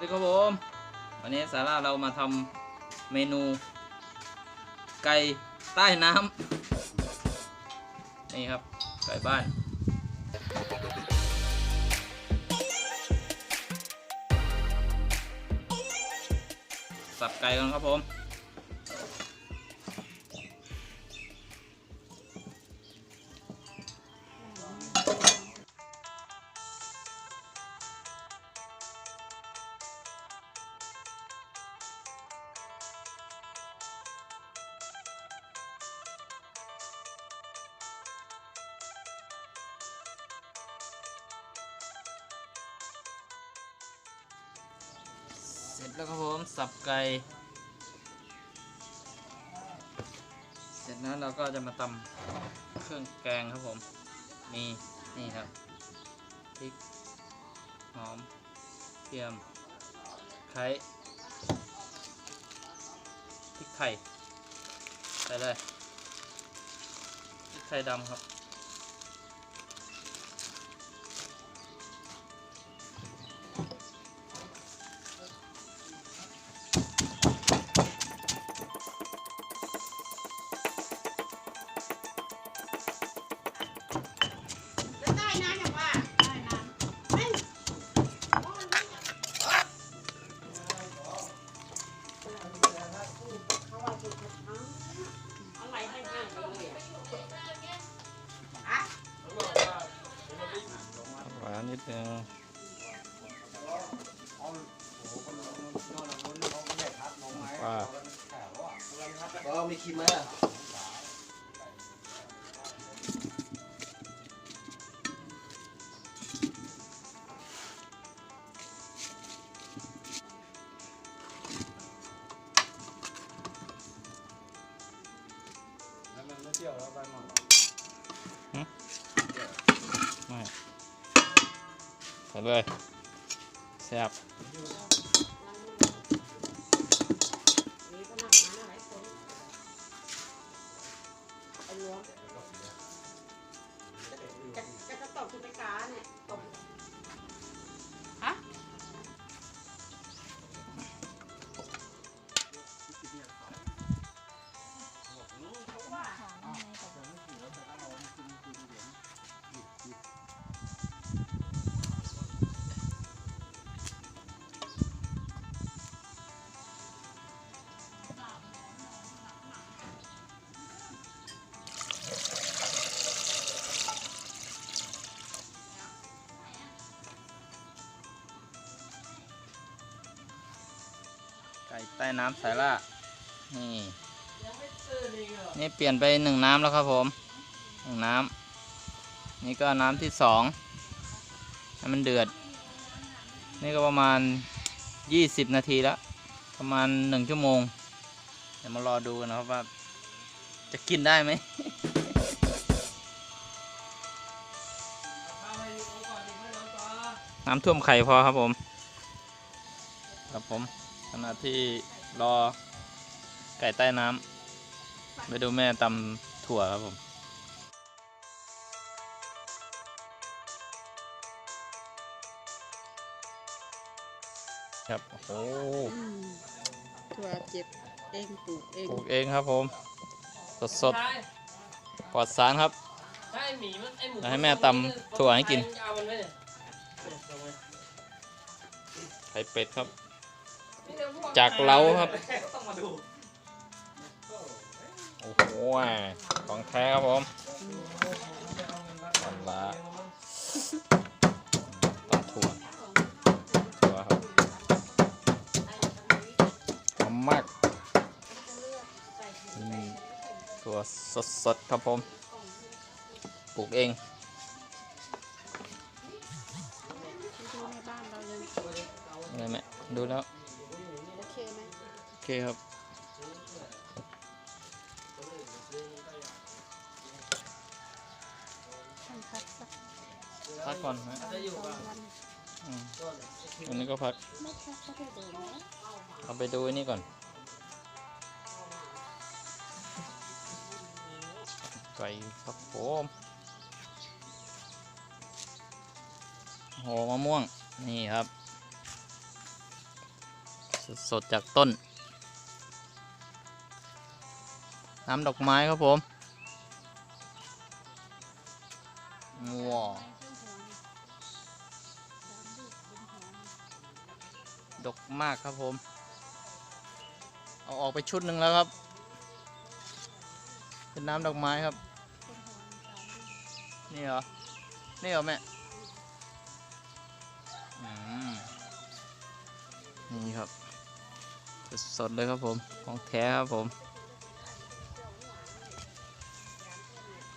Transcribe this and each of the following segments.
สวัสดีครับผมวันนี้สาราเรามาทำเมนูไก่ใต้น้ำนี่ครับไก่บ้าน สับไก่กันครับผม ร็จแล้วครับผมสับไก่ เสร็จแล้วเราก็จะมาตำเครื่องแกงครับผม มีนี่ครับพริกหอมเทียมไข่พริกไทยใส่เลยพริกไทยดำครับ หวานนิดนึงว่า ก็มีครีมไหมอะ เลยแซ่บ ไก่ใต้น้ำสายล่า นี่ นี่เปลี่ยนไปหนึ่งน้ำแล้วครับผมหนึ่งน้ำ นี่ก็น้ำที่สองให้มันเดือด นี่ก็ประมาณ 20 นาทีแล้ว ประมาณ 1 ชั่วโมง เดี๋ยวมารอดูกันนะครับว่า จะกินได้ไหมน้ำท่วมไข่พอครับผม ครับผม ขณะที่รอไก่ใต้น้ำไปดูแม่ตำถั่วครับผมครับโอ้โหถั่วเจ็บเองปลูกเองปลูกเองครับผม สดสดๆปลอดสารครับใช่หมีมันไอหมูแล้วให้แม่ตำถั่วให้กินเอามันไว้เนี่ยไข่เป็ดครับ จากเล้าครับ ต้องมาดูโอ้โหของแท้ครับผมอันละตำถั่วถั่วครับหอมมากอืมถั่วสดๆครับผมปลูกเองดูในบ้านเรายังอะไรแม่ดูแล้ว คครับ ท่านพักสักพักก่อนนะสองวันอืมอันนี้ก็พัก ไม่พักก็ได้ดูนะเอาไปดูไอ้นี่ก่อน ไก่ครับผมโหมะม่วง นี่ครับ สดๆจากต้น น้ำดอกไม้ครับผมว้าวดกมากครับผม เอาออกไปชุดหนึ่งแล้วครับ เป็นน้ำดอกไม้ครับ นี่เหรอ นี่เหรอแม่นี่ครับ สดเลยครับผม ของแท้ครับผม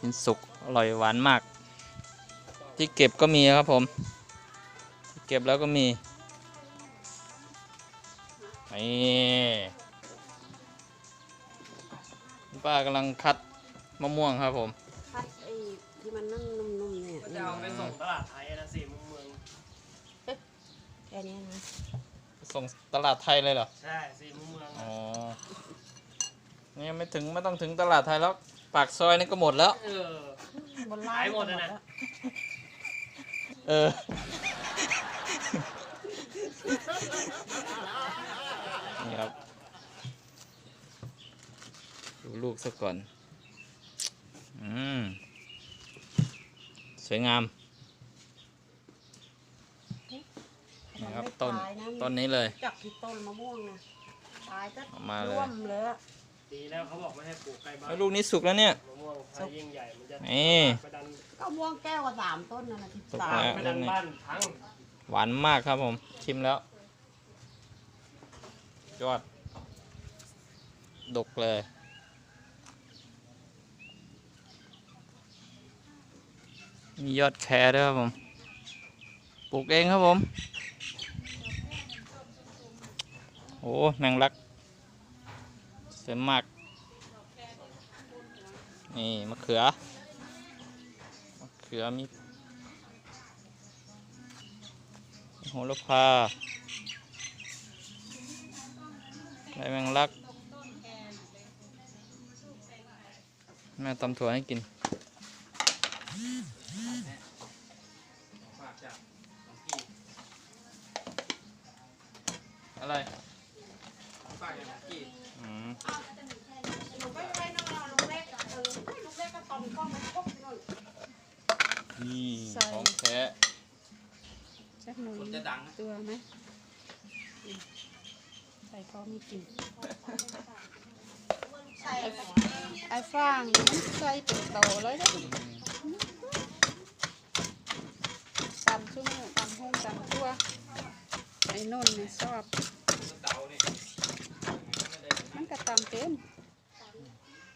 กินสุกอร่อยหวานมาก ที่เก็บก็มีครับผมที่เก็บแล้วก็มีนี่คุณป้ากำลังคัดมะม่วงครับผมคัดไอ้ที่มันนั่งนุ่มๆเนี่ยจะเอาไปส่งตลาดไทยนะสี่มุมเมืองแค่นี้นะส่งตลาดไทยเลยเหรอ ใช่สี่มุมเมืองอ๋อนี่ยังไม่ถึงไม่ต้องถึงตลาดไทยแล้ว ปากซอยนี่ก็หมดแล้ว เออ บนไล่ขายหมดเลยนะ เออ นี่ครับ ดูลูกซะก่อน อืม สวยงามนี่ครับต้น ต้นนี้เลย จากที่ต้นมะม่วงนะตายก็ออกมาเลย ร่วมเลยอะ ดีแล้วเขาบอกไม่ให้ปลูกใกล้บ้านแล้วลูกนี้สุกแล้วเนี่ย มะม่วงถ้ายิ่งใหญ่มันจะนี่ ไปดันก็ม่วงแก้วกับสามต้นนั่นนะที่ตกสาแล้มวไปดันบ้านพังหวานมากครับผม ชิมแล้ว ยอด ดกเลย มียอดแครด้วยครับผม ปลูกเองครับผม โอ้แมงลักส วยมาก นี่มะเขือ มะเขือมีโหระพาใบแมงลัก แม่ตำถั่วให้กิน อะไรอืมหนูไม่ไปนอนลุงกอะเออลุงเล็ก นพกไปหน่อยนี่ใส่ของแท้สักหน่อยจะดังตัวไหมอืมใส่พอมีกลิ่นไอ้ไอ้ฟางนี่มันใส่เป็นโตเลยนะตำชุ่มตำหุ่งตำตัวไอ้นุ่นนี่ชอบมัน ก็ตำเป็น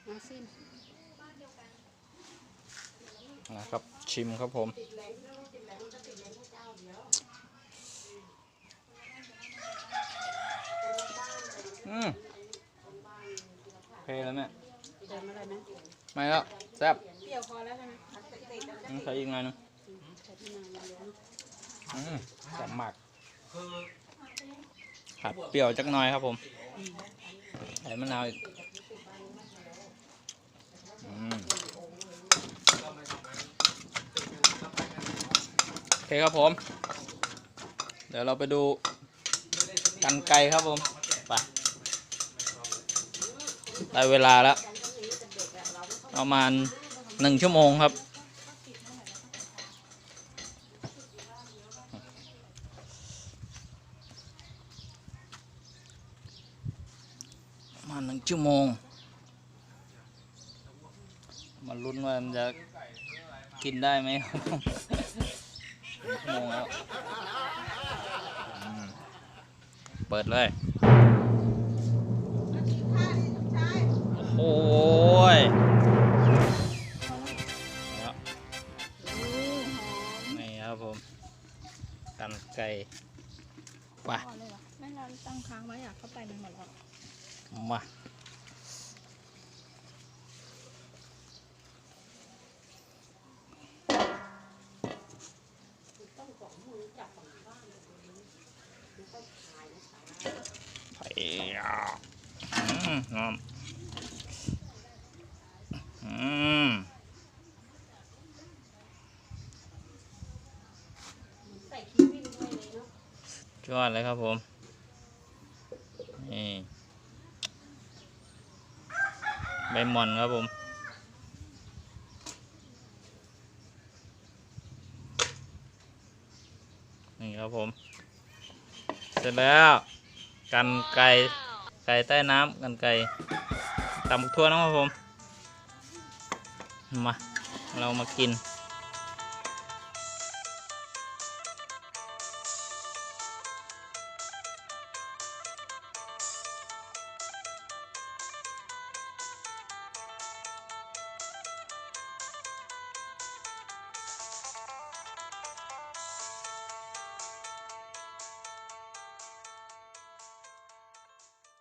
มาสินะครับชิมครับผม อืมโอเคแล้วแม่เติมอะไรไหมไม่แล้วแซ่บเปรี้ยวพอแล้วใช่ไหมอืมใส่อีกหน่อยหนึงใส่ที่นานเยอะอืมแซ่บมากผัดเปรี้ยวจักหน่อยครับผม ใส่มะนาวอีกโอเคครับผม เดี๋ยวเราไปดูกันไกลครับผมไปได้เวลาแล้ว ประมาณหนึ่งชั่วโมงครับ ประมาณหนึ่ง ชั่วโมง มาลุ้นว่ามันจะกินได้ไหมครับหนึ่งชั่วโมงแล้วอืมเปิดเลย โอ้โหยแล้วนี่ครับผม กันไก่ไปพอเลยเหรอไม่เราตั้งค้างไว้อะเข้าไปมันหมดแล้วมา อืมอืมใส่ขี้วิ่งด้วยอดเลยครับผม นี่ใบหม่อนครับผมนี่ครับผม เสร็จแล้ว กันไก่ไก่ใต้น้ำกันไก่ตำบักทั่วนะครับผม มา เรามากิน